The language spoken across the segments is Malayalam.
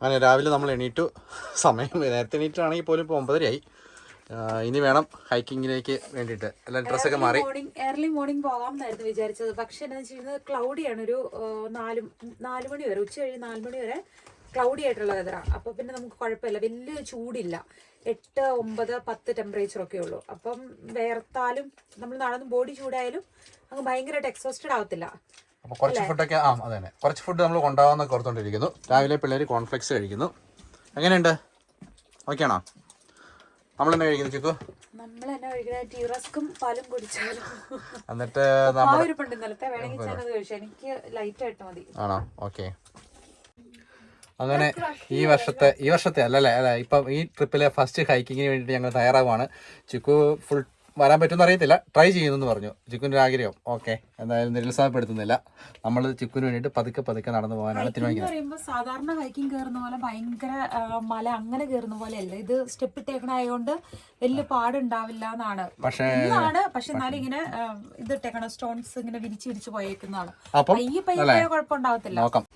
അങ്ങനെ രാവിലെ നമ്മൾ എണീറ്റു. സമയം നേരത്തെ എണീറ്റാണെങ്കിൽ പോലും ഇപ്പോൾ ഒമ്പതരയായി. ഇനി വേണം ഹൈക്കിങ്ങിലേക്ക് വേണ്ടിയിട്ട്. എല്ലാം ഡ്രസ്സൊക്കെ മാറി. മോർണിംഗ് ഏർലി മോർണിംഗ് പോകാം എന്നായിരുന്നു വിചാരിച്ചത്. പക്ഷെ എന്താ കഴിഞ്ഞാൽ ക്ലൗഡിയാണ്. ഒരു നാല് നാല് മണി വരെ ഉച്ച കഴിഞ്ഞ് നാല് മണി വരെ ക്ലൗഡി ആയിട്ടുള്ള വെതറാണ് അപ്പോൾ പിന്നെ നമുക്ക് കുഴപ്പമില്ല. വലിയ ചൂടില്ല. എട്ട് ഒമ്പത് പത്ത് ടെമ്പറേച്ചർ ഒക്കെ ഉള്ളൂ. അപ്പം വേർത്താലും നമ്മൾ നടന്ന് ബോഡി ചൂടായാലും അങ്ങ് ഭയങ്കരമായിട്ട് എക്സോസ്റ്റഡ് ആവത്തില്ല. അപ്പോൾ കുറച്ച് ഫുഡൊക്കെ ആ അതെ തന്നെ കുറച്ച് ഫുഡ് നമ്മൾ കൊണ്ടുപോകാമെന്നൊക്കെ ഓർത്തുകൊണ്ടിരിക്കുന്നു രാവിലെ പിള്ളേർ കോൺഫ്ലെക്സ് കഴിക്കുന്നു. എങ്ങനെയുണ്ട്? ഓക്കെ ആണോ നമ്മൾ തന്നെ കഴിക്കുന്നു ചിക്കു എന്നിട്ട് ആണോ? ഓക്കെ. അങ്ങനെ ഈ വർഷത്തെ ഈ വർഷത്തെ അല്ലല്ലേ അല്ല? ഇപ്പം ഈ ട്രിപ്പിലെ ഫസ്റ്റ് ഹൈക്കിങ്ങിന് വേണ്ടിയിട്ട് ഞങ്ങൾ തയ്യാറാവുകയാണ് ചിക്കു ഫുൾ വരാൻ പറ്റുമെന്ന് അറിയത്തില്ല. ട്രൈ ചെയ്യുന്നെന്ന് പറഞ്ഞു. ചിക്കുന്റെ ആഗ്രഹം. ഓക്കെ എന്തായാലും നിരുത്സാഹപ്പെടുത്തുന്നില്ല. നമ്മൾ ചിക്കുന് വേണ്ടിയിട്ട് പതുക്കെ പതുക്കെ നടന്നു പോകാനാണ് തീരുമാനിക്കുന്നത്. സാധാരണ ഹൈക്കിംഗ് കയറുന്ന പോലെ ഭയങ്കര മല അങ്ങനെ കയറുന്ന പോലെ അല്ല ഇത് സ്റ്റെപ്പ് ഇട്ടേക്കണായതുകൊണ്ട് വലിയ പാടുണ്ടാവില്ല എന്നാണ്. പക്ഷേ പക്ഷെ എന്നാലും ഇങ്ങനെ ഇത് ഇട്ടേക്കണം സ്റ്റോൺസ് ഇങ്ങനെ വിരിച്ചു വിരിച്ചു പോയേക്കുന്നതാണ്. അപ്പൊ പയ്യെ പയ്യെ കുഴപ്പമുണ്ടാവത്തില്ല. നോക്കാം.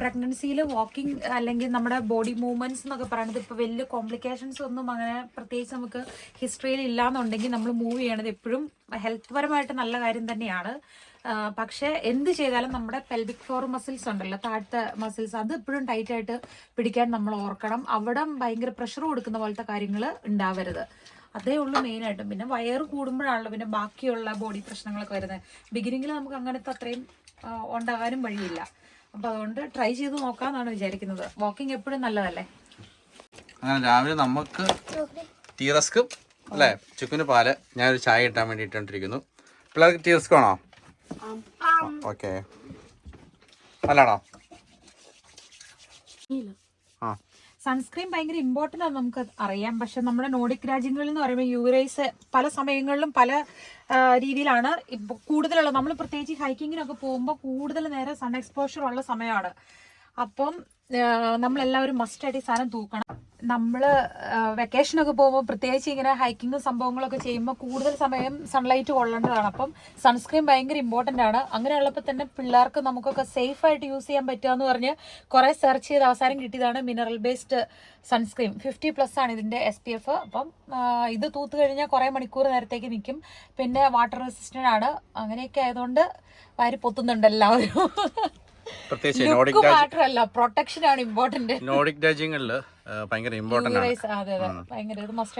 പ്രഗ്നൻസിയിൽ വാക്കിംഗ് അല്ലെങ്കിൽ നമ്മുടെ ബോഡി മൂവ്മെന്റ്സ് എന്നൊക്കെ പറയുന്നത് ഇപ്പൊ വലിയ കോംപ്ലിക്കേഷൻസ് ഒന്നും അങ്ങനെ പ്രത്യേകിച്ച് നമുക്ക് ഹിസ്റ്ററിയിൽ ഇല്ലാന്നുണ്ടെങ്കിൽ നമ്മൾ മൂവ് ചെയ്യണത് എപ്പോഴും ഹെൽത്ത് പരമായിട്ട് നല്ല കാര്യം തന്നെയാണ്. പക്ഷേ എന്ത് ചെയ്താലും നമ്മുടെ പെൽവിക് ഫ്ലോർ മസിൽസ് ഉണ്ടല്ലോ താഴത്തെ മസിൽസ് അത് എപ്പോഴും ടൈറ്റ് ആയിട്ട് പിടിക്കാൻ നമ്മൾ ഓർക്കണം. അവിടെ ഭയങ്കര പ്രഷർ കൊടുക്കുന്ന പോലത്തെ കാര്യങ്ങൾ ഉണ്ടാവരുത്. അതേ ഉള്ളൂ മെയിനായിട്ടും പിന്നെ വയറ് കൂടുമ്പോഴാണല്ലോ പിന്നെ ബാക്കിയുള്ള ബോഡി പ്രശ്നങ്ങളൊക്കെ വരുന്നത്. ബിഗിനിങ്ങിൽ നമുക്ക് അങ്ങനത്തെ അത്രയും ഉണ്ടാകാനും വഴിയില്ല. അപ്പൊ അതുകൊണ്ട് ട്രൈ ചെയ്ത് നോക്കാന്നാണ് വിചാരിക്കുന്നത്. വാക്കിംഗ് എപ്പോഴും നല്ലതല്ലേ? അങ്ങനെ രാവിലെ നമുക്ക് ടീ റസ്കും അല്ലേ? ചുക്കിന് പാൽ ഞാനൊരു ചായ ഇട്ടാൻ വേണ്ടി ഇട്ടോണ്ടിരിക്കുന്നു പിള്ളേർക്ക് ടീ റസ്ക് ആണോ ഓക്കെ. നല്ലതാണോ സൺസ്ക്രീൻ ഭയങ്കര ഇമ്പോർട്ടന്റ് ആണ് നമുക്ക് അറിയാം. പക്ഷെ നമ്മുടെ നോഡിക് രാജ്യങ്ങളിൽ എന്ന് പറയുമ്പോൾ യൂറൈസ് പല സമയങ്ങളിലും പല രീതിയിലാണ് കൂടുതലുള്ള നമ്മൾ പ്രത്യേകിച്ച് ഹൈക്കിങ്ങിനൊക്കെ പോകുമ്പോൾ കൂടുതൽ നേരം സൺ എക്സ്പോഷർ ഉള്ള സമയമാണ്. അപ്പം നമ്മളെല്ലാവരും മസ്റ്റായിട്ട് ഈ സാധനം തൂക്കണം. നമ്മൾ വെക്കേഷനൊക്കെ പോകുമ്പോൾ പ്രത്യേകിച്ച് ഇങ്ങനെ ഹൈക്കിങ്ങും സംഭവങ്ങളൊക്കെ ചെയ്യുമ്പോൾ കൂടുതൽ സമയം സൺലൈറ്റ് കൊള്ളേണ്ടതാണ്. അപ്പം സൺസ്ക്രീൻ ഭയങ്കര ഇമ്പോർട്ടന്റ് ആണ്. അങ്ങനെയുള്ളപ്പോൾ തന്നെ പിള്ളേർക്ക് നമുക്കൊക്കെ സേഫ് ആയിട്ട് യൂസ് ചെയ്യാൻ പറ്റുക എന്ന് പറഞ്ഞ് കുറേ സെർച്ച് ചെയ്ത് അവസാനം കിട്ടിയതാണ് mineral based sunscreen fifty plus ആണ് ഇതിന്റെ എസ് പി എഫ് അപ്പം ഇത് തൂത്ത് കഴിഞ്ഞാൽ കുറേ മണിക്കൂർ നേരത്തേക്ക് നിൽക്കും പിന്നെ വാട്ടർ റെസിസ്റ്റന്റ് ആണ്. അങ്ങനെയൊക്കെ ആയതുകൊണ്ട് വാരി പൊത്തുന്നുണ്ട് എല്ലാവരും. പ്രത്യേകിച്ച് ലുക്ക് മാത്രമല്ല പ്രൊട്ടക്ഷൻ ആണ് ഇമ്പോർട്ടന്റ് നോർഡിക് രാജ്യങ്ങളിൽ ഭയങ്കര ഇമ്പോർട്ടന്റ് ആണ്.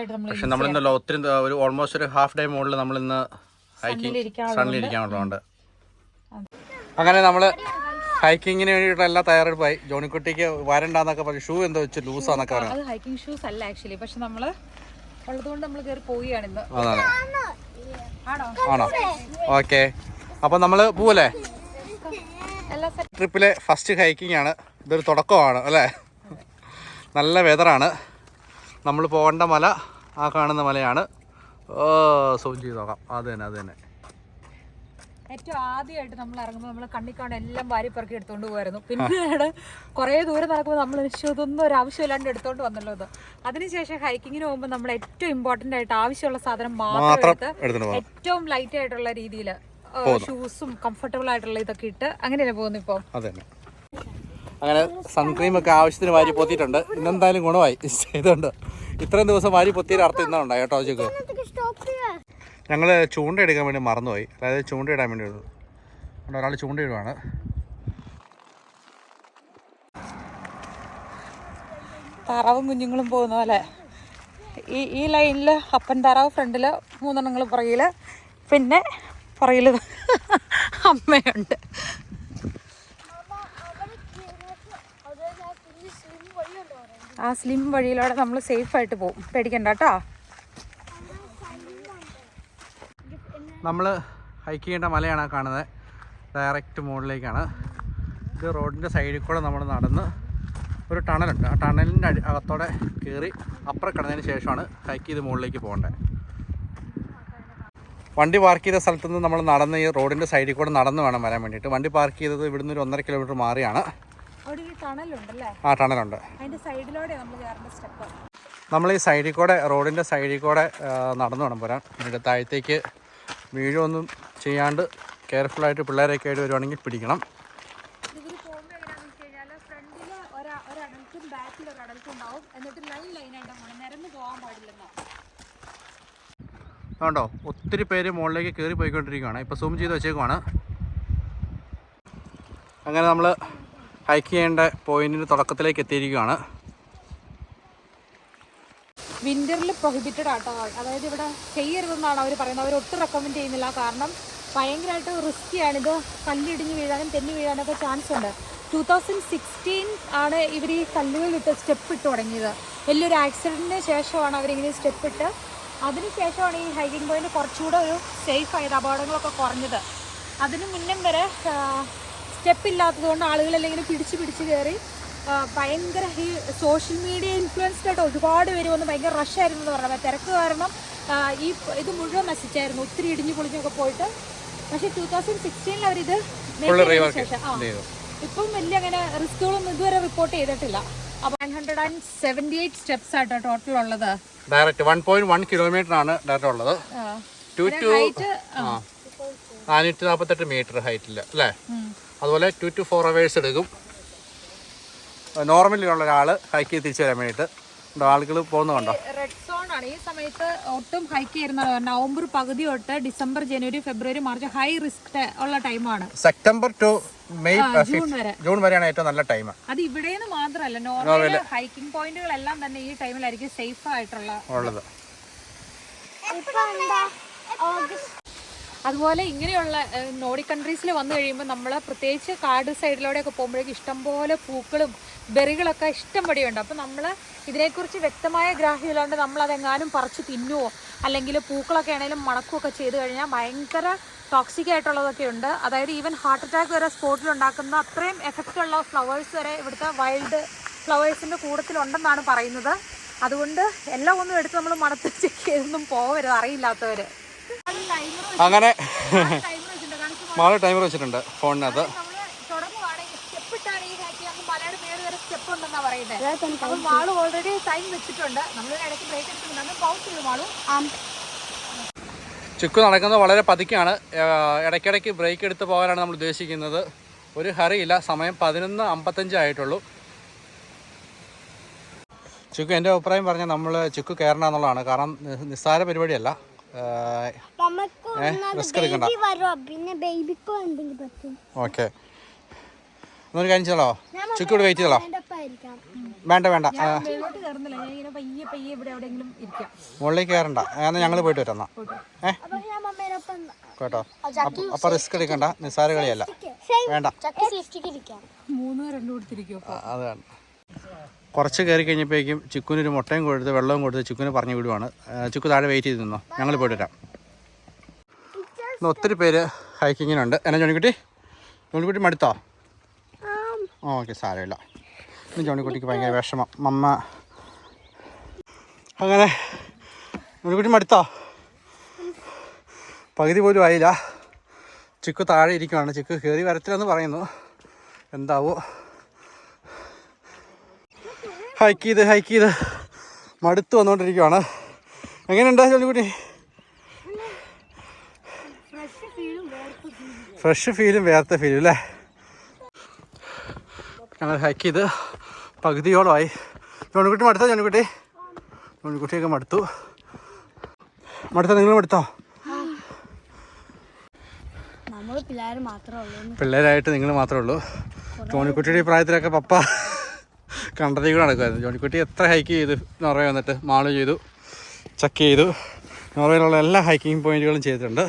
നമ്മൾ പക്ഷെ നമ്മൾ ഇന്നല്ലോ ഒത്തിരി ഒരു ഓൾമോസ്റ്റ് ഒരു ഹാഫ് ഡേ മുകളിൽ നമ്മൾ ഇന്ന് ഹൈക്കിംഗ് സണ്ണിലിരിക്കാനുള്ളതുകൊണ്ട് അങ്ങനെ നമ്മൾ ഹൈക്കിങ്ങിന് വേണ്ടിയിട്ട് എല്ലാ തയ്യാറെടുപ്പായി. ജോണിക്കുട്ടിക്ക് വരണ്ടാന്നൊക്കെ പറഞ്ഞു ഷൂ എന്താ വെച്ച് ലൂസാന്നൊക്കെ പറഞ്ഞു. അത് ഹൈക്കിംഗ് ഷൂസ് അല്ല ആക്ച്വലി പക്ഷെ നമ്മൾ ഉള്ളതുകൊണ്ട് നമ്മൾ കയറി പോവുകയാണ് ഇന്ന്. ആണോ? ഓക്കെ. അപ്പൊ നമ്മൾ പോവല്ലേ? ട്രിപ്പിലെ ഫസ്റ്റ് ഹൈക്കിംഗ് ആണ് ഇതൊരു തുടക്കമാണ് അല്ലേ? നല്ല വെതറാണ്. നമ്മൾ പോകേണ്ട മല ആ കാണുന്ന മലയാണ്. ഓ സൂം ചെയ്ത് നോക്കാം. അത് തന്നെ അത് തന്നെ. ഏറ്റവും ആദ്യമായിട്ട് നമ്മൾ ഇറങ്ങുമ്പോൾ നമ്മൾ കണ്ണിക്കാണ് എല്ലാം വാരി പെറുക്കി എടുത്തോണ്ട് പോയിരുന്നു പിന്നീട് കുറേ ദൂരം നടക്കുമ്പോൾ നമ്മൾ ഇതൊന്നും ഒരു ആവശ്യമില്ലാണ്ട് എടുത്തോണ്ട് വന്നല്ലോ ഇത്. അതിനുശേഷം ഹൈക്കിങ്ങിന് പോകുമ്പോൾ നമ്മൾ ഏറ്റവും ഇമ്പോർട്ടന്റ് ആയിട്ട് ആവശ്യമുള്ള സാധനം മാത്രം മാത്രം എടുത്ത് ഏറ്റവും ലൈറ്റ് ആയിട്ടുള്ള രീതിയിൽ ഷൂസും കംഫർട്ടബിൾ ആയിട്ടുള്ള ഇതൊക്കെ ഇട്ട് അങ്ങനെയല്ലേ പോകുന്നു ഇപ്പൊ? അത് അങ്ങനെ സൺക്രീം ഒക്കെ ആവശ്യത്തിന് വാരി പൊത്തിയിട്ടുണ്ട്. ഇന്നെന്തായാലും ഗുണമായി. ഇതുണ്ട്. ഇത്രയും ദിവസം വാരി പൊത്തിയൊരു അർത്ഥം ഇന്നാ ഉണ്ടായി കേട്ടോ ചോക്ക് ഞങ്ങൾ ചൂണ്ടയെടുക്കാൻ വേണ്ടി മറന്നുപോയി. അതായത് ചൂണ്ടയിടാൻ വേണ്ടി ഇടുന്നു. അതുകൊണ്ട് ഒരാൾ ചൂണ്ടയിടുവാണ് താറാവും കുഞ്ഞുങ്ങളും പോകുന്ന പോലെ. ഈ ഈ ലൈനിൽ അപ്പൻ താറാവ് ഫ്രണ്ടിൽ മൂന്നെണ്ണങ്ങൾ പുറകിൽ പിന്നെ പുറകിൽ അമ്മയുണ്ട്. ആ സ്ലിം വഴിയിലൂടെ നമ്മൾ സേഫ് ആയിട്ട് പോകും പേടിക്കണ്ട കേട്ടോ നമ്മൾ ഹൈക്ക് ചെയ്യേണ്ട മലയാണ് കാണുന്നത്. ഡയറക്റ്റ് മുകളിലേക്കാണ്. ഇത് റോഡിന്റെ സൈഡിൽ കൂടെ നമ്മൾ നടന്ന് ഒരു ടണലുണ്ട്. ആ ടണലിന്റെ അകത്തോടെ കയറി അപ്പുറം കിടന്നതിന് ശേഷമാണ് ഹൈക്ക് ചെയ്ത് മുകളിലേക്ക് പോകേണ്ടത് വണ്ടി പാർക്ക് ചെയ്ത സ്ഥലത്ത് നിന്ന് നമ്മൾ നടന്ന് ഈ റോഡിന്റെ സൈഡിൽ കൂടെ നടന്ന് വേണം വരാൻ വേണ്ടിയിട്ട്. വണ്ടി പാർക്ക് ചെയ്തത് ഇവിടുന്ന് ഒരു ഒന്നര കിലോമീറ്റർ മാറിയാണ്. ആ ടണലുണ്ട് നമ്മൾ ഈ സൈഡിൽ കൂടെ റോഡിന്റെ സൈഡിൽ കൂടെ നടന്നു വേണം വരാൻ. എന്നിട്ട് താഴത്തേക്ക് വീഴൊന്നും ചെയ്യാണ്ട് കെയർഫുള്ളായിട്ട് പിള്ളേരൊക്കെ ആയിട്ട് വരുവാണെങ്കിൽ പിടിക്കണം ഇതിൽ പോകുമ്പോൾ എങ്ങനെയാണെന്ന് വെച്ച് കഴിഞ്ഞാൽ ഫ്രണ്ടിൽ ഒരാ ഒരടൽ റൈറ്റും ബാക്കിൽ ഒരു അടൽക്കും ഉണ്ടാവും എന്നിട്ട് ലൈൻ ലൈനായിട്ട് പോകണം നിരന്ന് പോകാൻ പാടില്ലെന്നോ അതുകൊണ്ടോ ഒത്തിരി പേര് മുകളിലേക്ക് കയറി പോയിക്കൊണ്ടിരിക്കുകയാണ് ഇപ്പോൾ സൂം ചെയ്ത് വെച്ചേക്കുവാണ്. അങ്ങനെ നമ്മൾ ഹൈക്ക് ചെയ്യേണ്ട പോയിന്റിന് തുടക്കത്തിലേക്ക് എത്തിയിരിക്കുകയാണ് വിന്ററിൽ പ്രൊഹിബിറ്റഡ് ആട്ടോ. അതായത് ഇവിടെ ചെയ്യരുതെന്നാണ് അവർ പറയുന്നത്. അവർ ഒട്ടും റെക്കമെൻഡ് ചെയ്യുന്നില്ല. കാരണം ഭയങ്കരമായിട്ട് ആണ്. ഇത് കല്ലിടിഞ്ഞ് വീഴാനും തെന്നി വീഴാനൊക്കെ ചാൻസ് ഉണ്ട്. ടൂ തൗസൻഡ് സിക്സ്റ്റീൻ ആണ് ഇവർ ഈ കല്ലുകളിട്ട് സ്റ്റെപ്പ് ഇട്ട് തുടങ്ങിയത്. വലിയൊരു ആക്സിഡന്റിന് ശേഷമാണ് അവരിങ്ങനെ സ്റ്റെപ്പ് ഇട്ട് അതിനുശേഷമാണ് ഈ ഹൈക്കിംഗ് പോയിന്റ് കുറച്ചുകൂടെ ഒരു സേഫ് ആയത് അപകടങ്ങളൊക്കെ കുറഞ്ഞത്. അതിന് മുന്നും വരെ സ്റ്റെപ്പ് ഇല്ലാത്തതുകൊണ്ട് ആളുകളെല്ലാം ഇങ്ങനെ പിടിച്ച് പിടിച്ച് കയറി ഭയങ്കര ഈ സോഷ്യൽ മീഡിയ ഇൻഫ്ലുവൻസ്ഡ് ആയിട്ട് ഒരുപാട് പേര് വന്ന് ഭയങ്കര റഷായിരുന്നു എന്ന് പറഞ്ഞത്. തിരക്ക് കാരണം ഈ ഇത് മുഴുവൻ നശിച്ചായിരുന്നു. ഒത്തിരി ഇടിഞ്ഞു പൊളിഞ്ഞൊക്കെ പോയിട്ട്. പക്ഷേ ടൂ തൗസൻഡ് സിക്സ്റ്റീനിൽ അവരിത് ശേഷം ആ ഇപ്പം വലിയ അങ്ങനെ റിസ്കുകളൊന്നും ഇതുവരെ റിപ്പോർട്ട് ചെയ്തിട്ടില്ല. Hundred and seventy eight steps ആട്ടോ ടോട്ടൽ ഉള്ളത്. Direct one point one kilometre ആണ് ഡയറക്റ്റ് ഉള്ളത്. ടു ടു ആ. നാനൂറ്റി നാൽപ്പത്തെട്ട് മീറ്റർ ഹൈറ്റിൽ അല്ലേ? അതുപോലെ ടു ടു ഫോർ അവേഴ്സ് എടുക്കും. നോർമലി ഉള്ള ഒരാൾ ഹൈക്ക് തിരിച്ചു വരാൻ വേണ്ടിയിട്ട്. ആളുകൾ പോകുന്നത് കണ്ടോ? റെഡ് സോൺ ആണ്. ഈ സമയത്ത് ഒട്ടും ഹൈക്ക് ചെയ്യുന്നത് നവംബർ പകുതി തൊട്ട് December January February March high risk ഉള്ള ടൈമാണ് സെപ്റ്റംബർ ടു മെയ് ജൂൺ വരെ. ജൂൺ വരെയാണ് ഏറ്റവും നല്ല ടൈം അത് ഇവിടെന്ന് മാത്രമല്ല നോർമൽ ഹൈക്കിംഗ് പോയിന്റുകളെല്ലാം തന്നെ ഈ ടൈമിലായിരിക്കും സേഫ് ആയിട്ടുള്ള ഉള്ളത്. അതുപോലെ ഇങ്ങനെയുള്ള നോഡി കൺട്രീസിൽ വന്നു കഴിയുമ്പോൾ നമ്മൾ പ്രത്യേകിച്ച് കാട് സൈഡിലൂടെയൊക്കെ പോകുമ്പോഴേക്കും ഇഷ്ടംപോലെ പൂക്കളും ബെറികളൊക്കെ ഇഷ്ടം ഉണ്ട് അപ്പോൾ നമ്മൾ ഇതിനെക്കുറിച്ച് വ്യക്തമായ ഗ്രാഹ്യമില്ലാണ്ട് നമ്മളതെങ്ങാനും പറിച്ച് തിന്നുവോ അല്ലെങ്കിൽ പൂക്കളൊക്കെ ആണെങ്കിലും മണക്കുമൊക്കെ ചെയ്ത് കഴിഞ്ഞാൽ ഭയങ്കര ടോക്സിക് ആയിട്ടുള്ളതൊക്കെ ഉണ്ട്. അതായത് ഈവൻ ഹാർട്ട് അറ്റാക്ക് വരെ സ്പോട്ടിൽ ഉണ്ടാക്കുന്ന അത്രയും എഫക്റ്റ് ഉള്ള ഫ്ലവേഴ്സ് വരെ ഇവിടുത്തെ വൈൽഡ് ഫ്ലവേഴ്സിന്റെ കൂട്ടത്തിലുണ്ടെന്നാണ് പറയുന്നത്. അതുകൊണ്ട് എല്ലാം ഒന്നും എടുത്ത് നമ്മൾ മണത്തിൽ ചെക്ക് ചെയ്തൊന്നും പോകരുത് അറിയില്ലാത്തവർ അങ്ങനെ ടൈമർ വെച്ചിട്ടുണ്ട് കാരണം മാൾ ടൈമർ വെച്ചിട്ടുണ്ട് ഫോണിനകത്ത്. സ്റ്റെപ്പ് ഇട്ടാണ് ഈ ഹാക്ക് നമുക്ക് മലയുടെ സ്റ്റെപ്പ് ഉണ്ടെന്നാ പറയുന്നത്. അപ്പോൾ ഓൾറെഡി ടൈം വെച്ചിട്ടുണ്ട്. നമ്മൾ ഇടയ്ക്ക് ബ്രേക്ക് എടുക്കുന്നുണ്ട് അന്ന് പൗസ് ചുക്ക് നടക്കുന്നത് വളരെ പതുക്കെയാണ്. ഇടയ്ക്കിടയ്ക്ക് ബ്രേക്ക് എടുത്ത് പോകാനാണ് നമ്മൾ ഉദ്ദേശിക്കുന്നത്. ഒരു ഹറിയില്ല സമയം പതിനൊന്ന് അമ്പത്തഞ്ച് ആയിട്ടുള്ളൂ. ചുക്ക് എന്റെ അഭിപ്രായം പറഞ്ഞാൽ നമ്മൾ ചുക്ക് കയറണം എന്നുള്ളതാണ്. കാരണം നിസ്സാര പരിപാടിയല്ല. റിസ്ക് എടുക്കണ്ട. ഓക്കെ എന്നൊരു കാര്യം ചെയ്തോ ചുക്ക് ഇവിടെ വെയിറ്റ് ചെയ്തോ വേണ്ട വേണ്ട. ആ, മേലോട്ട് ഞാൻ ഇങ്ങനെ പയ്യെ പയ്യെ ഇവിടെ എവിടെയെങ്കിലും ഇരിക്കാം. മുകളിലേക്ക് കയറണ്ട. എന്നാൽ ഞങ്ങൾ പോയിട്ട് വരാം ഏ? അപ്പൊ കേട്ടോ. അപ്പോൾ റിസ്ക് എടുക്കണ്ട. നിസ്സാര കളിയല്ല. വേണ്ട. അത് വേണ്ട. കുറച്ച് കയറി കഴിഞ്ഞപ്പോഴേക്കും ചിക്കുനൊരു മുട്ടയും കൊടുത്ത് വെള്ളവും കൊടുത്ത് ചിക്കുനെ പറഞ്ഞു വിടുവാണ്. ചിക്കു താഴെ വെയിറ്റ് ചെയ്ത് നിന്നോ ഞങ്ങൾ പോയിട്ട് വരാം. ഇന്ന് ഒത്തിരി പേര് ഹൈക്കിങ്ങിനുണ്ട്. എന്നെ ജോണിക്കുട്ടി? ജോണിക്കുട്ടി മടുത്തോ? ഓക്കെ സാരമില്ല. ഇന്ന് ജോണിക്കുട്ടിക്ക് ഭയങ്കര വിഷമം. മമ്മ. അങ്ങനെ ജോണിക്കുട്ടി മടുത്തോ? പകുതി പോലും ആയില്ല. ചിക്കു താഴെ ഇരിക്കുവാണ്. ചിക്കു കയറി വരത്തില്ലെന്ന് പറയുന്നു. എന്താവോ? ഹൈക്ക് ചെയ്ത് ഹൈക്ക് ചെയ്ത്. മടുത്ത് വന്നുകൊണ്ടിരിക്കുവാണ് എങ്ങനെയുണ്ട് ജോലിക്കുട്ടി? ഫ്രഷ് ഫീലും വേർത്ത ഫീലും അല്ലേ ഞങ്ങൾ ഹൈക്ക് ചെയ്ത് പകുതിയോളമായി. ജോണിക്കുട്ടി മടുത്തോ ജോണിക്കുട്ടി? ജോണിക്കുട്ടിയൊക്കെ മടുത്തു. മടുത്തോ നിങ്ങൾ മടുത്തോ? പിള്ളേരായിട്ട് നിങ്ങൾ മാത്രമേ ഉള്ളൂ. ജോണിക്കുട്ടിയുടെ ഈ പ്രായത്തിലൊക്കെ പപ്പ കണ്ടതി കൂടെ നടക്കുമായിരുന്നു ജോണിക്കുട്ടി എത്ര ഹൈക്ക് ചെയ്തു നോർവേ വന്നിട്ട് മാൾ ചെയ്തു ചെക്ക് ചെയ്തു. നോർവേയിലുള്ള എല്ലാ ഹൈക്കിംഗ് പോയിന്റുകളും ചെയ്തിട്ടുണ്ട്.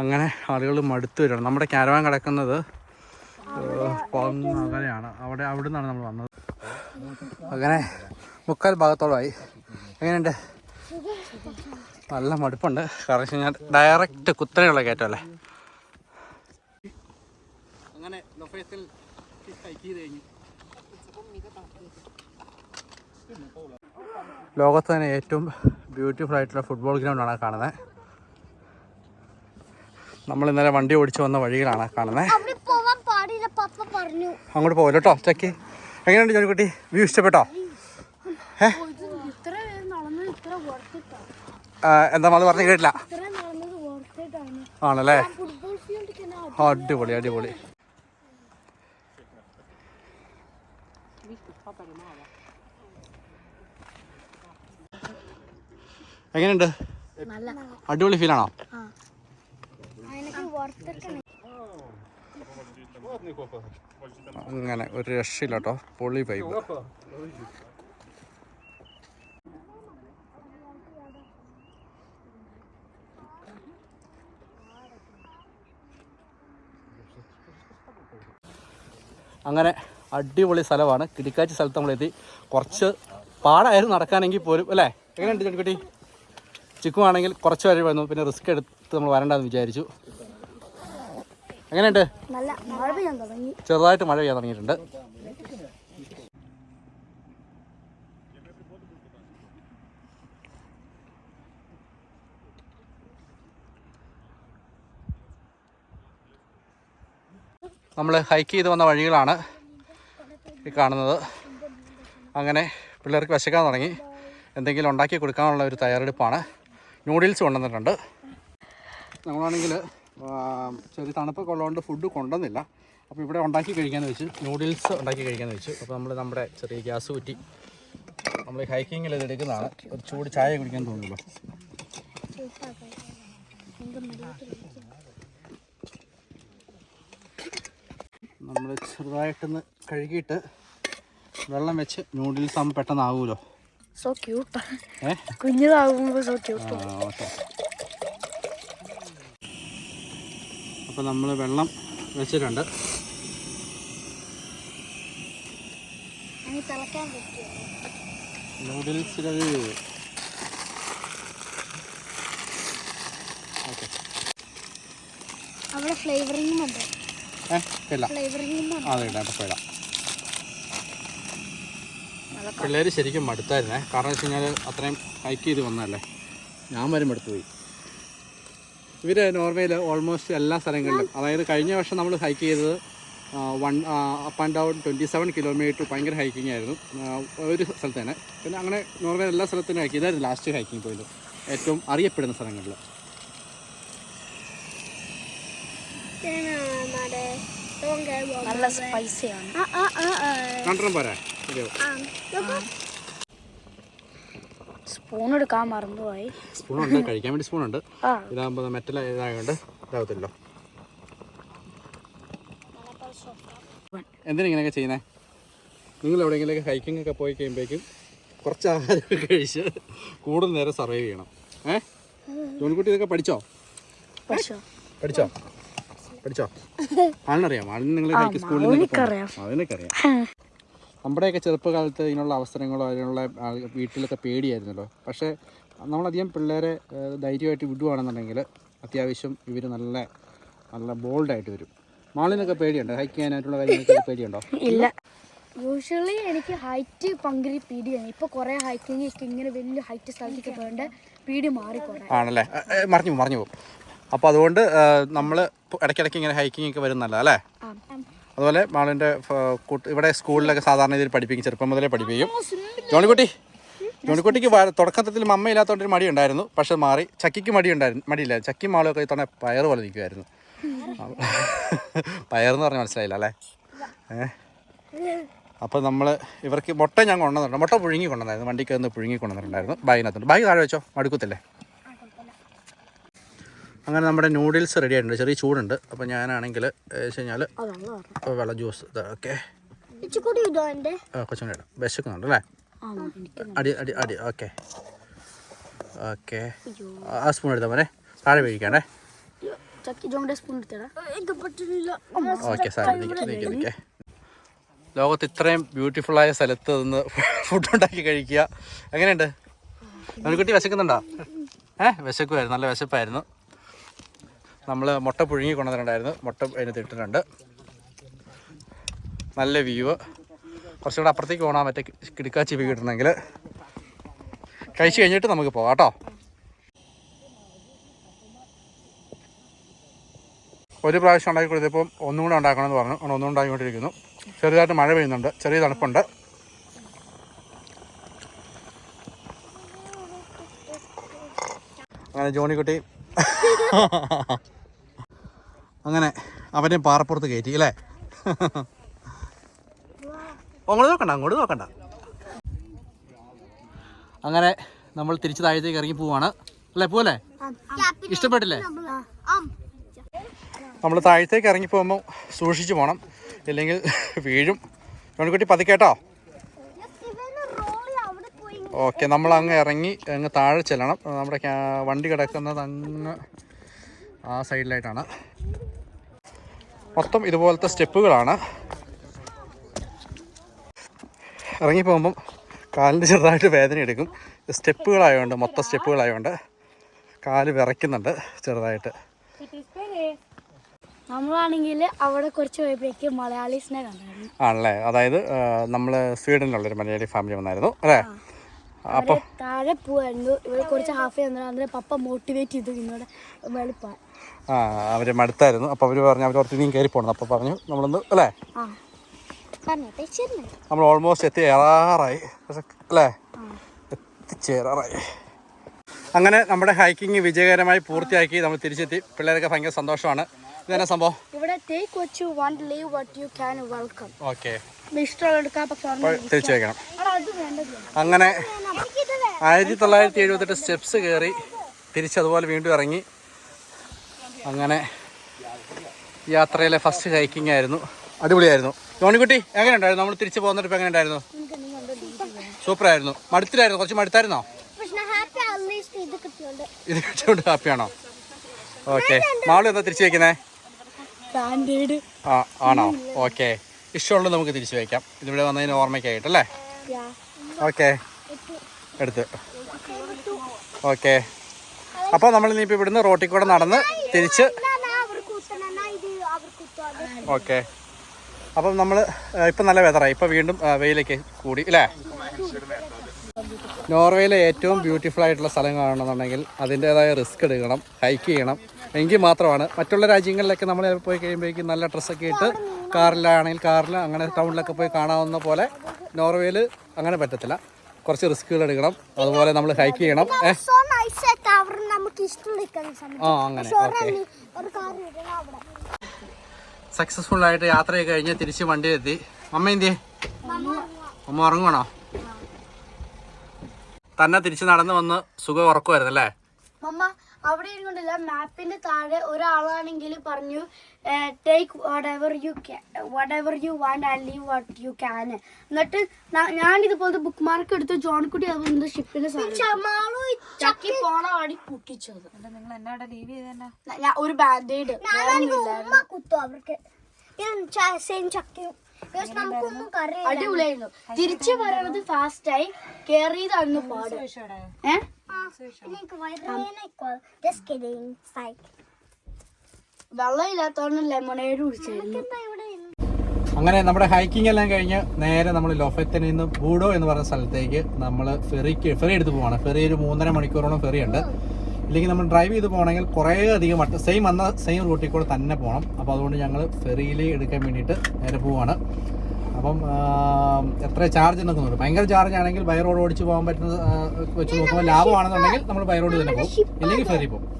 അങ്ങനെ ആളുകൾ മടുത്തു വരണം നമ്മുടെ ക്യാരവാൻ കിടക്കുന്നത് അങ്ങനെയാണ് അവിടെ അവിടെ നിന്നാണ് നമ്മൾ വന്നത്. അങ്ങനെ മുക്കാൽ ഭാഗത്തോളമായി. എങ്ങനെയുണ്ട്? നല്ല മടുപ്പുണ്ട്. കാരണം വെച്ച് കഴിഞ്ഞാൽ ഡയറക്റ്റ് കുത്തനെയുള്ള കയറ്റമല്ലേ അങ്ങനെ ലൊഫേത്തിൽ ഹൈക്ക് ചെയ്ത് കഴിഞ്ഞു ലോകത്ത് തന്നെ ഏറ്റവും ബ്യൂട്ടിഫുൾ ആയിട്ടുള്ള ഫുട്ബോൾ ഗ്രൗണ്ടാണ് കാണുന്നത് നമ്മൾ ഇന്നലെ വണ്ടി ഓടിച്ചു വന്ന വഴികളാണ് കാണുന്നത് അങ്ങോട്ട് പോകല്ലോ കേട്ടോ ചക്കി എങ്ങനെയുണ്ട് ജോലിക്കുട്ടി? വ്യൂ ഇഷ്ടപ്പെട്ടോ? എന്താ അത് പറഞ്ഞു കേട്ടില്ല. ആണല്ലേ? അടിപൊളി അടിപൊളി. എങ്ങനെയുണ്ട്? അടിപൊളി ഫീലാണോ അങ്ങനെ ഒരു രക്ഷയില്ല കേട്ടോ പൊളി പൈപ്പ് അങ്ങനെ അടിപൊളി സ്ഥലമാണ്. കിടിക്കാച്ചി സ്ഥലത്ത് നമ്മളെത്തി. കുറച്ച് പാടായിരുന്നു നടക്കാനെങ്കിൽ പോലും അല്ലേ? എങ്ങനെയുണ്ട് ചെടിക്കുട്ടി? ചിക്കു ആണെങ്കിൽ കുറച്ച് വരെ വന്നു. പിന്നെ റിസ്ക് എടുത്ത് നമ്മൾ വരണ്ടെന്ന് വിചാരിച്ചു. എങ്ങനെയുണ്ട്? ചെറുതായിട്ട് മഴ പെയ്യാൻ തുടങ്ങിയിട്ടുണ്ട്. നമ്മൾ ഹൈക്ക് ചെയ്ത് വന്ന വഴികളാണ് ഈ കാണുന്നത്. അങ്ങനെ പിള്ളേർക്ക് വിശക്കാൻ തുടങ്ങി. എന്തെങ്കിലും ഉണ്ടാക്കി കൊടുക്കാനുള്ള ഒരു തയ്യാറെടുപ്പാണ്. നൂഡിൽസ് കൊണ്ടുവന്നിട്ടുണ്ട്. നമ്മളാണെങ്കിൽ ചെറിയ തണുപ്പ് ഉള്ളതുകൊണ്ട് ഫുഡ് കൊണ്ടുവന്നില്ല. അപ്പോൾ ഇവിടെ ഉണ്ടാക്കി കഴിക്കാൻ വെച്ച് നൂഡിൽസ് ഉണ്ടാക്കി കഴിക്കാൻ വെച്ച്. അപ്പോൾ നമ്മൾ നമ്മുടെ ചെറിയ ഗ്യാസ് കുറ്റി നമ്മൾ ഹൈക്കിങ്ങിൽ ഇത് എടുക്കുന്നതാണ്. ഒരു ചൂട് ചായ കുടിക്കാൻ തോന്നുന്നു. നമ്മൾ ചെറുതായിട്ടൊന്ന് കഴുകിയിട്ട് വെള്ളം വെച്ച് നൂഡിൽസ് ആകുമ്പോൾ പെട്ടെന്ന് ആവുമല്ലോ സോ ക്യൂട്ട് ഏ കുഞ്ഞതാകുമ്പോ സോ ക്യൂട്ട് അപ്പൊ നമ്മൾ അപ്പോൾ നമ്മൾ വെള്ളം വെച്ചിട്ടുണ്ട് അവിടെ ഉണ്ട്. ഏ ഇല്ല. ഉണ്ട്. ആ അതെ ഇടാം ഇപ്പോൾ ഇടാം പിള്ളേർ ശരിക്കും മടുത്തായിരുന്നേ. കാരണം വെച്ച് കഴിഞ്ഞാൽ അത്രയും ഹൈക്ക് ചെയ്ത് വന്നതല്ലേ. ഞാൻ വരും മടുത്തു പോയി. ഇവർ നോർവേയിൽ ഓൾമോസ്റ്റ് എല്ലാ സ്ഥലങ്ങളിലും അതായത് കഴിഞ്ഞ വർഷം നമ്മൾ ഹൈക്ക് ചെയ്തത് one up and down twenty seven kilometre ഭയങ്കര ഹൈക്കിംഗ് ആയിരുന്നു. ഒരു സ്ഥലത്ത് തന്നെ പിന്നെ അങ്ങനെ നോർവേ എല്ലാ സ്ഥലത്തിനും ഹൈക്ക് ഇതായിരുന്നു ലാസ്റ്റ് ഹൈക്കിംഗ് പോയത് ഏറ്റവും അറിയപ്പെടുന്ന സ്ഥലങ്ങളിൽ നല്ല സ്പൈസിയാണ് കണ്ടം പോരാ. സ്പൂൺ എടുക്കാൻ മറന്നുപോയി. സ്പൂണുണ്ട് കഴിക്കാൻ വേണ്ടി സ്പൂൺ ഉണ്ട്. ഇതാകുമ്പോൾ മെറ്റൽ ഇതായതുകൊണ്ട് ഇതാവത്തില്ലോ എന്തിനാ ഇങ്ങനെയൊക്കെ ചെയ്യുന്നത് നിങ്ങൾ എവിടെയെങ്കിലൊക്കെ ഹൈക്കിംഗ് ഒക്കെ പോയി കഴിയുമ്പോഴേക്കും കുറച്ച് ആഹാരം കഴിച്ച് കൂടുതൽ നേരം സർവൈവ് ചെയ്യണം. ഏ? ജോൺകുട്ടി ഇതൊക്കെ പഠിച്ചോ? പഠിച്ചോ? പഠിച്ചോ? ആളിനറിയാം. ആളിന് നിങ്ങൾ സ്കൂളിൽ. അതിനൊക്കെ അറിയാം. നമ്മുടെയൊക്കെ ചെറുപ്പകാലത്ത് ഇതിനുള്ള അവസരങ്ങളോ അതിനുള്ള വീട്ടിലൊക്കെ പേടിയായിരുന്നല്ലോ. പക്ഷേ നമ്മളധികം പിള്ളേരെ ധൈര്യമായിട്ട് വിടുവാണെന്നുണ്ടെങ്കിൽ അത്യാവശ്യം ഇവർ നല്ല നല്ല ബോൾഡായിട്ട് വരും. മാളിനൊക്കെ പേടിയുണ്ടോ? ഹൈക്ക് ചെയ്യാനായിട്ടുള്ള കാര്യങ്ങളൊക്കെ പേടിയുണ്ടോ? ഇല്ല. യൂഷ്വലി എനിക്ക് ഹൈറ്റ് പങ്കരി പേടിയാണ്. ഇപ്പൊ കുറെ ഹൈക്കിങ് ഒക്കെ ഇങ്ങനെ വലിയ ഹൈറ്റ് സ്ഥലത്തേക്ക് പോകേണ്ട പേടി മാറി കുറെ. ആണല്ലേ? മറിഞ്ഞു പോകും, മറിഞ്ഞു പോകും അപ്പോൾ അതുകൊണ്ട് നമ്മൾ ഇടയ്ക്കിടയ്ക്ക് ഇങ്ങനെ ഹൈക്കിംഗ് ഒക്കെ വരുന്നല്ല അല്ലേ അതുപോലെ കൂട്ട് ഇവിടെ സ്കൂളിലൊക്കെ സാധാരണ രീതിയിൽ പഠിപ്പിക്കും. ചെറുപ്പം മുതലേ പഠിപ്പിക്കും. ജോണിക്കുട്ടി ജോണിക്കുട്ടിക്ക് തുടക്കത്തിൽ മമ്മ ഇല്ലാത്തതുകൊണ്ട് മടി ഉണ്ടായിരുന്നു പക്ഷെ മാറി. ചക്കിക്ക് മടി ഉണ്ടായിരുന്നു മടിയില്ല ചക്കി മാളൊക്കെ ഇത്തവണ പയർ പോലെ നിൽക്കുമായിരുന്നു പയറെന്ന് പറഞ്ഞാൽ മനസ്സിലായില്ല അല്ലേ? ഏഹ് അപ്പോൾ നമ്മൾ ഇവർക്ക് മുട്ട ഞാൻ കൊണ്ടുവന്നിട്ടുണ്ട്. മുട്ട പുഴുങ്ങി കൊണ്ടുവന്നായിരുന്നു. വണ്ടിക്ക് പുഴുങ്ങി കൊണ്ടുവന്നിട്ടുണ്ടായിരുന്നു. ബാഗിനകത്തുണ്ട്. ബാഗ് താഴെ വെച്ചോ? മടുക്കത്തില്ലേ? അങ്ങനെ നമ്മുടെ നൂഡിൽസ് റെഡി ആയിട്ടുണ്ട്. ചെറിയ ചൂടുണ്ട്. അപ്പോൾ ഞാനാണെങ്കിൽ വെച്ച് കഴിഞ്ഞാൽ അപ്പോൾ വെള്ളം ജ്യൂസ് ഓക്കെ. കൊച്ചുകൂടെ ഇടാം വിശക്കുന്നുണ്ട് അല്ലേ? അടി അടി അടി ഓക്കെ. ഓക്കെ. ആ സ്പൂൺ എടുത്താൽ പോരെ താഴെ പറ്റില്ല ഓക്കെ സാർ നിൽക്കെ നിൽക്കെ ലോകത്ത് ഇത്രയും ബ്യൂട്ടിഫുള്ളായ സ്ഥലത്ത് നിന്ന് ഫുഡ് ഉണ്ടാക്കി കഴിക്കുക. എങ്ങനെയുണ്ട്? കുട്ടി വിശക്കുന്നുണ്ടോ? ഏഹ് വിശക്കുമായിരുന്നു നല്ല വിശപ്പായിരുന്നു. നമ്മൾ മുട്ട പുഴുങ്ങി കൊണ്ടുവന്നിട്ടുണ്ടായിരുന്നു. മുട്ട അതിനകത്ത് ഇട്ടിട്ടുണ്ട്. നല്ല വ്യൂ കുറച്ചുകൂടെ അപ്പുറത്തേക്ക് പോകണം മറ്റേ കിടക്കാച്ചി വ്യൂ കിട്ടണമെങ്കിൽ. കഴിച്ച് കഴിഞ്ഞിട്ട് നമുക്ക് പോകാം കേട്ടോ. ഒരു പ്രാവശ്യം ഉണ്ടാക്കി കൊടുത്തപ്പോൾ ഒന്നും കൂടെ ഉണ്ടാക്കണമെന്ന് പറഞ്ഞു. അങ്ങനെ ഒന്നും ഉണ്ടാക്കിക്കൊണ്ടിരിക്കുന്നു. ചെറുതായിട്ട് മഴ പെയ്യുന്നുണ്ട്. ചെറിയ തണുപ്പുണ്ട്. അങ്ങനെ ജോണിക്കുട്ടി അങ്ങനെ അവനെ പാറപ്പുറത്ത് കയറ്റി അല്ലേ? അങ്ങോട്ട് നോക്കണ്ട അങ്ങോട്ട് നോക്കണ്ട. അങ്ങനെ നമ്മൾ തിരിച്ച് താഴത്തേക്ക് ഇറങ്ങി പോവാണ്. അല്ലേ പോവല്ലേ? ഇഷ്ടപ്പെട്ടില്ലേ? നമ്മൾ താഴത്തേക്ക് ഇറങ്ങി പോകുമ്പോൾ സൂക്ഷിച്ചു പോകണം ഇല്ലെങ്കിൽ വീഴും. ജോണിക്കുട്ടി പതുക്കേട്ടോ ഓക്കെ നമ്മൾ അങ്ങ് ഇറങ്ങി അങ്ങ് താഴെ ചെല്ലണം. നമ്മുടെ വണ്ടി കിടക്കുന്നത് അങ്ങ് ആ സൈഡിലായിട്ടാണ്. മൊത്തം ഇതുപോലത്തെ സ്റ്റെപ്പുകളാണ്. ഇറങ്ങി പോകുമ്പം കാലിന് ചെറുതായിട്ട് വേദന എടുക്കും. സ്റ്റെപ്പുകളായതുകൊണ്ട് മൊത്തം സ്റ്റെപ്പുകളായതുകൊണ്ട് കാൽ വിറയ്ക്കുന്നുണ്ട് ചെറുതായിട്ട്. നമ്മളാണെങ്കിൽ അവിടെ കുറച്ച് പോയപ്പോഴേക്ക് മലയാളീസിനെ കണ്ടായിരുന്നു ആണല്ലേ? അതായത് നമ്മൾ സ്വീഡനിലുള്ളൊരു മലയാളി ഫാമിലി വന്നായിരുന്നു അല്ലേ? അപ്പോൾ താഴെ പോവായിരുന്നു. ഇവിടെ കുറച്ച് ഹാഫ് തന്നു അന്നേരം പപ്പ മോട്ടിവേറ്റ് ചെയ്തു ഇന്നോട് വെളുപ്പാൻ ആ അവർ മടുത്തായിരുന്നു. അപ്പോൾ അവർ പറഞ്ഞു അവർ ഓർത്തിനെയും കയറി പോകണം അപ്പോൾ പറഞ്ഞു നമ്മളൊന്ന് അല്ലേ? നമ്മൾ ഓൾമോസ്റ്റ് എത്തിയേറാറായി പക്ഷെ അല്ലേ? എത്തിച്ചേറാറായി അങ്ങനെ നമ്മുടെ ഹൈക്കിംഗ് വിജയകരമായി പൂർത്തിയാക്കി നമ്മൾ തിരിച്ചെത്തി. പിള്ളേരൊക്കെ ഭയങ്കര സന്തോഷമാണ്. ഇതെന്നാ സംഭവം? ഇവിടെ ടേക്ക് വച്ച് you want leave what you can welcome okay തിരിച്ചു വെക്കണം അങ്ങനെ ആയിരത്തി തൊള്ളായിരത്തി എഴുപത്തെട്ട് സ്റ്റെപ്സ് കയറി തിരിച്ചതുപോലെ വീണ്ടും ഇറങ്ങി. അങ്ങനെ യാത്രയിലെ ഫസ്റ്റ് ഹൈക്കിംഗ് ആയിരുന്നു. അടിപൊളിയായിരുന്നു. ജോണിക്കുട്ടി എങ്ങനെ ഉണ്ടായിരുന്നു നമ്മൾ തിരിച്ചു പോകുന്നിട്ട് എങ്ങനെ ഉണ്ടായിരുന്നു സൂപ്പറായിരുന്നു. മടുത്തിലായിരുന്നു? കുറച്ച് മടുത്തായിരുന്നോ? ഇത് കിട്ടിയോണ്ട്. ഹാപ്പിയാണോ? ഓക്കെ മാളു എന്താ തിരിച്ചു വയ്ക്കുന്നേ ആ ആണോ? ഓക്കെ ഇഷ്ടമുള്ളത് നമുക്ക് തിരിച്ചു വയ്ക്കാം ഇതിവിടെ വന്നതിന് ഓർമ്മയ്ക്കായിട്ട് അല്ലേ? ഓക്കെ എടുത്ത്. ഓക്കെ അപ്പോൾ നമ്മൾ ഇനിയിപ്പോൾ ഇവിടുന്ന് റോട്ടിൽ കൂടെ നടന്ന് തിരിച്ച് ഓക്കെ. അപ്പം നമ്മൾ ഇപ്പം നല്ല വെതറായി ഇപ്പം വീണ്ടും വെയിലേക്ക് കൂടി അല്ലേ നോർവേയിലെ ഏറ്റവും ബ്യൂട്ടിഫുൾ ആയിട്ടുള്ള സ്ഥലം കാണണമെന്നുണ്ടെങ്കിൽ അതിന്റേതായ റിസ്ക് എടുക്കണം ഹൈക്ക് ചെയ്യണം. എങ്കിൽ മാത്രമാണ് മറ്റുള്ള രാജ്യങ്ങളിലൊക്കെ നമ്മൾ പോയി കഴിയുമ്പോഴേക്കും നല്ല ഡ്രസ്സൊക്കെ ഇട്ട് കാറിലാണെങ്കിൽ കാറിൽ അങ്ങനെ ടൗണിലൊക്കെ പോയി കാണാവുന്ന പോലെ നോർവേയിൽ അങ്ങനെ പറ്റത്തില്ല. കുറച്ച് റിസ്കുകൾ എടുക്കണം. അതുപോലെ നമ്മൾ ഹൈക്ക് ചെയ്യണം. ആ അങ്ങനെ. സക്സസ്ഫുൾ ആയിട്ട് യാത്രയൊക്കെ കഴിഞ്ഞ് തിരിച്ച് വണ്ടിയിലെത്തി. അമ്മ എന്തിയെ? അമ്മ ഉറങ്ങണോ തന്നെ തിരിച്ച് നടന്നു വന്ന് സുഖം ഉറക്കുമായിരുന്നല്ലേ? അവിടെ ഇരുന്നുകൊണ്ടില്ല മാപ്പിന്റെ താഴെ ഒരാളാണെങ്കിൽ പറഞ്ഞു take whatever you whatever you want and leave what you can എന്നിട്ട് ഞാൻ ഇതുപോലത്തെ ബുക്ക് മാർക്ക് എടുത്ത് ജോൺകുട്ടി അതുപോലെ ഷിപ്പിന്റെ ചക്കി പോണ വഴി പൊട്ടിച്ചത്. നിങ്ങൾ എന്നാ ലീവ് ഞാൻ ഒരു ബാൻഡേഡ് അടിപൊളിയായിരുന്നു. തിരിച്ചു പറയണത് ഫാസ്റ്റ് ആയി കേറിയതായിരുന്നു പാട്. ഏ? വെള്ളം ഇല്ലാത്തോണ്ട് ലെമണേഡ് കുടിച്ചായിരുന്നു അങ്ങനെ നമ്മുടെ ഹൈക്കിംഗ് എല്ലാം കഴിഞ്ഞ് നേരെ നമ്മൾ ലൊഫത്തിൽ നിന്ന് ബൂഡോ എന്ന് പറയുന്ന സ്ഥലത്തേക്ക് നമ്മൾ ഫെറിക്ക് ഫെറി എടുത്ത് പോവാണ്. ഫെറി ഒരു മൂന്നര മണിക്കൂറോളം ഫെറി ഉണ്ട്. ഇല്ലെങ്കിൽ നമ്മൾ ഡ്രൈവ് ചെയ്ത് പോകണമെങ്കിൽ കുറേ അധികം വട്ടം സെയിം വന്ന സെയിം റൂട്ടിൽ കൂടെ തന്നെ പോകണം. അപ്പോൾ അതുകൊണ്ട് ഞങ്ങൾ ഫെറിയിൽ എടുക്കാൻ വേണ്ടിയിട്ട് നേരെ പോവാണ്. അപ്പം എത്ര ചാർജ് എന്നൊക്കെ നോക്കും. ഭയങ്കര ചാർജ് ആണെങ്കിൽ ബൈ റോഡ് ഓടിച്ച് പോകാൻ പറ്റുന്ന വെച്ച് നോക്കുമ്പോൾ ലാഭമാണെന്നുണ്ടെങ്കിൽ നമ്മൾ ബൈ റോഡ് തന്നെ പോകും. ഇല്ലെങ്കിൽ ഫെറി പോകും.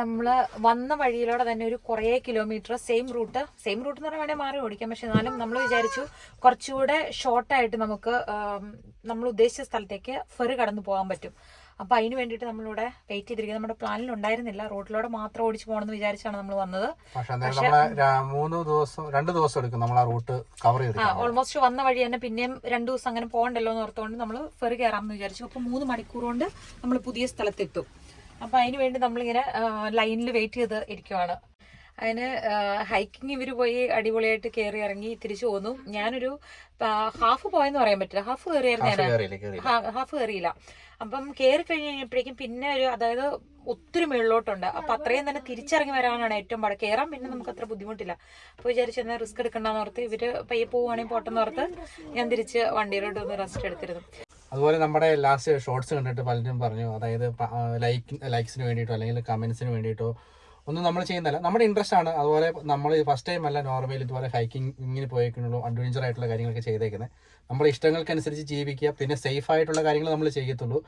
നമ്മൾ വന്ന വഴിയിലൂടെ തന്നെ ഒരു കുറേ kilometre same route same route എന്ന് പറഞ്ഞാൽ വേണേൽ മാറി ഓടിക്കാം. പക്ഷെ എന്നാലും നമ്മൾ വിചാരിച്ചു കുറച്ചുകൂടെ ഷോർട്ടായിട്ട് നമുക്ക് നമ്മൾ ഉദ്ദേശിച്ച സ്ഥലത്തേക്ക് ഫെറി കടന്നു പോകാൻ പറ്റും. അപ്പോൾ അതിന് വേണ്ടിയിട്ട് നമ്മളിവിടെ വെയിറ്റ് ചെയ്തിരിക്കുന്നത് നമ്മുടെ പ്ലാനിൽ ഉണ്ടായിരുന്നില്ല. റോഡിലൂടെ മാത്രം ഓടിച്ചു പോകണമെന്ന് വിചാരിച്ചാണ് നമ്മൾ വന്നത്. മൂന്ന് ദിവസം രണ്ട് ദിവസം എടുക്കും നമ്മൾ ആ റൂട്ട് കവർ ചെയ്ത് ഓൾമോസ്റ്റ് വന്ന വഴി തന്നെ പിന്നെയും രണ്ടു ദിവസം അങ്ങനെ പോകണ്ടല്ലോ എന്ന് ഓർത്തുകൊണ്ട് നമ്മൾ ഫെറി കയറാമെന്ന് വിചാരിച്ചു. അപ്പോൾ മൂന്ന് മണിക്കൂർ കൊണ്ട് നമ്മൾ പുതിയ സ്ഥലത്തെത്തും. അപ്പോൾ അതിന് വേണ്ടി നമ്മളിങ്ങനെ ലൈനിൽ വെയിറ്റ് ചെയ്ത് ഇരിക്കുവാണ്. അതിന് ഹൈക്കിങ് ഇവർ പോയി അടിപൊളിയായിട്ട് കയറി ഇറങ്ങി തിരിച്ചു പോന്നു. ഞാനൊരു ഹാഫ് പോയെന്ന് പറയാൻ പറ്റില്ല. ഹാഫ് കയറിയായിരുന്നു ഞാൻ ഹാഫ് കയറിയില്ല അപ്പം കയറി കഴിഞ്ഞ് കഴിഞ്ഞപ്പോഴേക്കും പിന്നെ ഒരു അതായത് ഒത്തിരി മുകളിലോട്ടുണ്ട് അപ്പൊ അത്രയും തന്നെ തിരിച്ചിറങ്ങി വരാനാണ് ഏറ്റവും പാട്. കയറാൻ പിന്നെ നമുക്ക് അത്ര ബുദ്ധിമുട്ടില്ല. അപ്പൊ വിചാരിച്ചു എന്നാൽ റിസ്ക് എടുക്കണ്ടെന്ന് ഓർത്ത് ഇവർ പയ്യെ പോവുകയാണെങ്കിൽ പോട്ടെന്ന് ഓർത്ത് ഞാൻ തിരിച്ച് വണ്ടിയിലോട്ട് ഒന്ന് റെസ്റ്റ് എടുത്തിരുന്നു. അതുപോലെ നമ്മുടെ ലാസ്റ്റ് ഷോർട്സ് കണ്ടിട്ട് പലരും പറഞ്ഞു അതായത് ലൈക്ക് ലൈക്സിന് വേണ്ടിയിട്ടോ അല്ലെങ്കിൽ കമൻസിന് വേണ്ടിയിട്ടോ ഒന്നും നമ്മൾ ചെയ്യുന്നില്ല നമ്മുടെ ഇൻട്രസ്റ്റ് ആണ്. അതുപോലെ നമ്മൾ ഫസ്റ്റ് ടൈം അല്ല നോർവേയിൽ ഇതുപോലെ ഹൈക്കിംഗ് ഇങ്ങനെ പോയേക്കുള്ളൂ അഡ്വഞ്ചർ ആയിട്ടുള്ള കാര്യങ്ങളൊക്കെ ചെയ്തേക്കുന്നത് നമ്മുടെ ഇഷ്ടങ്ങൾക്കനുസരിച്ച് ജീവിക്കുക പിന്നെ സേഫ് ആയിട്ടുള്ള കാര്യങ്ങൾ നമ്മൾ ചെയ്യത്തുള്ളൂ.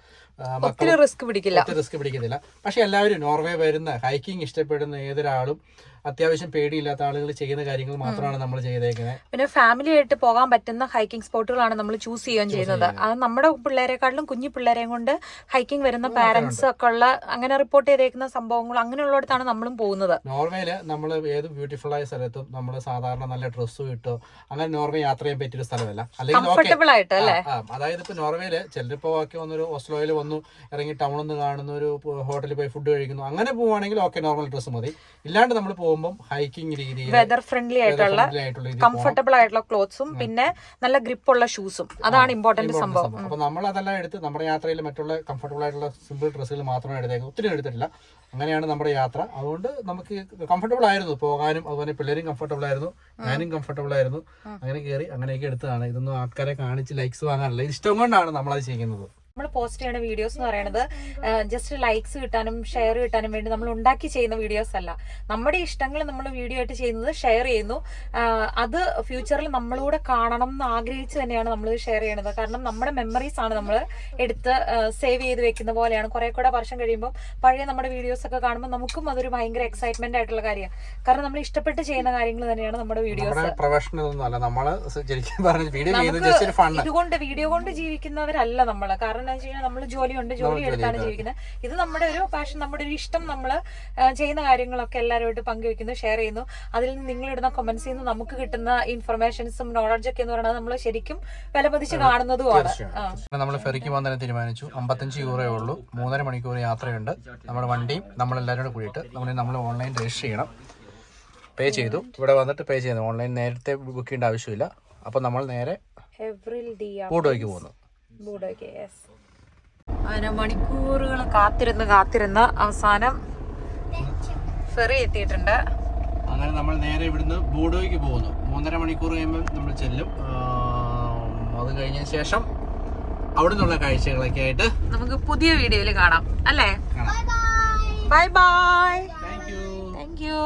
മക്കളെ റിസ്ക് പിടിക്കില്ല. റിസ്ക് പിടിക്കുന്നില്ല പക്ഷെ എല്ലാവരും നോർവേ വരുന്ന ഹൈക്കിംഗ് ഇഷ്ടപ്പെടുന്ന ഏതൊരാളും അത്യാവശ്യം പേടിയില്ലാത്ത ആളുകൾ ചെയ്യുന്ന കാര്യങ്ങൾ മാത്രമാണ് നമ്മൾ ചെയ്തേക്കുന്നത് പിന്നെ ഫാമിലി ആയിട്ട് പോകാൻ പറ്റുന്ന ഹൈക്കിംഗ് സ്പോട്ടുകളാണ് നമ്മൾ ചൂസ് ചെയ്യുകയും ചെയ്യുന്നത്. അത് നമ്മുടെ പിള്ളേരെക്കാളും കുഞ്ഞു പിള്ളേരെയും കൊണ്ട് ഹൈക്കിംഗ് വരുന്ന പാരന്റ്സ് ഒക്കെ ഉള്ള അങ്ങനെ റിപ്പോർട്ട് ചെയ്തേക്കുന്ന സംഭവങ്ങൾ അങ്ങനെയുള്ളിടത്താണ് നമ്മളും പോകുന്നത്. നോർവേയിൽ നമ്മൾ ഏത് ബ്യൂട്ടിഫുൾ ആയ സ്ഥലത്തും നമ്മൾ സാധാരണ നല്ല ഡ്രസ്സ് ഇട്ടോ അങ്ങനെ നോർവേ യാത്ര ചെയ്യാൻ പറ്റിയൊരു സ്ഥലമല്ല. കംഫർട്ടബിൾ ആയിട്ട് അല്ലേ? അതായത് ഇപ്പൊ നോർവേയിൽ ചിലരിപ്പോ ഒക്കെ വന്നൊരു ഓസ്ലോയിൽ വന്നു ഇറങ്ങി ടൗണിൽ നിന്ന് കാണുന്ന ഒരു ഹോട്ടലിൽ പോയി ഫുഡ് കഴിക്കുന്നു അങ്ങനെ പോവുകയാണെങ്കിൽ ഓക്കെ നോർമൽ ഡ്രസ്സ് മതി. ഇല്ലാണ്ട് നമ്മൾ പോകുമ്പോൾ ഹൈക്കിംഗ് രീതി വെതർ ഫ്രണ്ട്ലി ആയിട്ടുള്ള കംഫർട്ടബിൾ ആയിട്ടുള്ള ക്ലോത്ത്സും പിന്നെ നല്ല ഗ്രിപ്പ് ഉള്ള ഷൂസും അതാണ് ഇമ്പോർട്ടന്റ് സംഭവം. അപ്പൊ നമ്മൾ അതെല്ലാം എടുത്ത് നമ്മുടെ യാത്രയിൽ മറ്റുള്ള കംഫർട്ടബിൾ ആയിട്ടുള്ള സിമ്പിൾ ഡ്രസ്സുകൾ മാത്രമേ എടുത്തേക്കും ഒത്തിരി എടുത്തിട്ടില്ല. അങ്ങനെയാണ് നമ്മുടെ യാത്ര. അതുകൊണ്ട് നമുക്ക് കംഫർട്ടബിൾ ആയിരുന്നു പോകാനും അതുപോലെ പിള്ളേരും കംഫർട്ടബിൾ ആയിരുന്നു ഞാനും കംഫർട്ടബിൾ ആയിരുന്നു. അങ്ങനെ കയറി അങ്ങനെയൊക്കെ എടുത്തതാണ്. ഇതൊന്നും ആൾക്കാരെ കാണിച്ച് ലൈക്സ് വാങ്ങാനല്ല. ഇഷ്ടം കൊണ്ടാണ് നമ്മളത് ചെയ്യുന്നത്. നമ്മൾ പോസ്റ്റ് ചെയ്യുന്ന വീഡിയോസ് എന്ന് പറയുന്നത് ജസ്റ്റ് ലൈക്സ് കിട്ടാനും ഷെയർ കിട്ടാനും വേണ്ടി നമ്മൾ ഉണ്ടാക്കി ചെയ്യുന്ന വീഡിയോസ് അല്ല. നമ്മുടെ ഇഷ്ടങ്ങൾ നമ്മൾ വീഡിയോ ആയിട്ട് ചെയ്യുന്നത് ഷെയർ ചെയ്യുന്നു. അത് ഫ്യൂച്ചറിൽ നമ്മളൂടെ കാണണം എന്ന് ആഗ്രഹിച്ച് തന്നെയാണ് നമ്മൾ ഷെയർ ചെയ്യുന്നത് കാരണം നമ്മുടെ മെമ്മറീസ് ആണ് നമ്മൾ എടുത്ത് സേവ് ചെയ്ത് വെക്കുന്ന പോലെയാണ്. കുറെ കൂടെ വർഷം കഴിയുമ്പോൾ പഴയ നമ്മുടെ വീഡിയോസ് ഒക്കെ കാണുമ്പോൾ നമുക്കും അതൊരു ഭയങ്കര എക്സൈറ്റ്മെന്റ് ആയിട്ടുള്ള കാര്യമാണ്. കാരണം നമ്മൾ ഇഷ്ടപ്പെട്ട് ചെയ്യുന്ന കാര്യങ്ങൾ തന്നെയാണ് നമ്മുടെ വീഡിയോസ് പ്രൊഫഷണൽ ഒന്നും അല്ല. വീഡിയോ ഇതുകൊണ്ട് വീഡിയോ കൊണ്ട് ജീവിക്കുന്നവരല്ല നമ്മൾ കാരണം എന്താ വെച്ച് കഴിഞ്ഞാൽ നമ്മൾ ജോലിയുണ്ട് ജോലി എടുത്താണ് ജീവിക്കുന്നത്. ഇത് നമ്മുടെ ഒരു പാഷൻ നമ്മുടെ ഒരു ഇഷ്ടം നമ്മൾ ചെയ്യുന്ന കാര്യങ്ങളൊക്കെ എല്ലാവരുമായിട്ട് പങ്കുവെക്കുന്നു ഷെയർ ചെയ്യുന്നു. അതിൽ നിന്ന് നിങ്ങൾ ഇടുന്ന കമന്റ്സിൽ നിന്ന് നമുക്ക് കിട്ടുന്ന ഇൻഫർമേഷൻസും നോളജ് ഒക്കെ എന്ന് പറയുന്നത് നമ്മൾ ശരിക്കും വിലപതിച്ച് കാണുന്നതുമാണ്. നമ്മൾ ഫെറിക്ക് പോകാൻ തന്നെ തീരുമാനിച്ചു. അമ്പത്തഞ്ച് യൂറോയേ ഉള്ളൂ. മൂന്നര മണിക്കൂർ യാത്രയുണ്ട്. നമ്മുടെ വണ്ടിയും നമ്മളെല്ലാവരും കൂടെ കൂടിയിട്ട് നമ്മൾ നമ്മൾ ഓൺലൈൻ രജിസ്റ്റർ ചെയ്യണം. പേ ചെയ്തു. ഇവിടെ വന്നിട്ട് പേ ചെയ്യുന്നു. ഓൺലൈൻ നേരത്തെ ബുക്ക് ചെയ്യേണ്ട ആവശ്യമില്ല. അപ്പോൾ നമ്മൾ നേരെ ഫോട്ടോയ്ക്ക് പോകുന്നു. ബൂഡോക്കെ യെസ് അങ്ങനെ മണിക്കൂറുകൾ കാത്തിരുന്ന് കാത്തിരുന്ന് അവസാനം ഫെറി എത്തിയിട്ടുണ്ട്. അങ്ങനെ നമ്മൾ നേരെ ഇവിടുന്ന് ബോഡോയ്ക്ക് പോകുന്നു. മൂന്നര മണിക്കൂർ കഴിയുമ്പോൾ നമ്മൾ ചെല്ലും. അത് കഴിഞ്ഞ ശേഷം അവിടെ നിന്നുള്ള കാഴ്ചകളൊക്കെ ആയിട്ട് നമുക്ക് പുതിയ വീഡിയോയിൽ കാണാം. അല്ലേ? Bye bye thank you thank you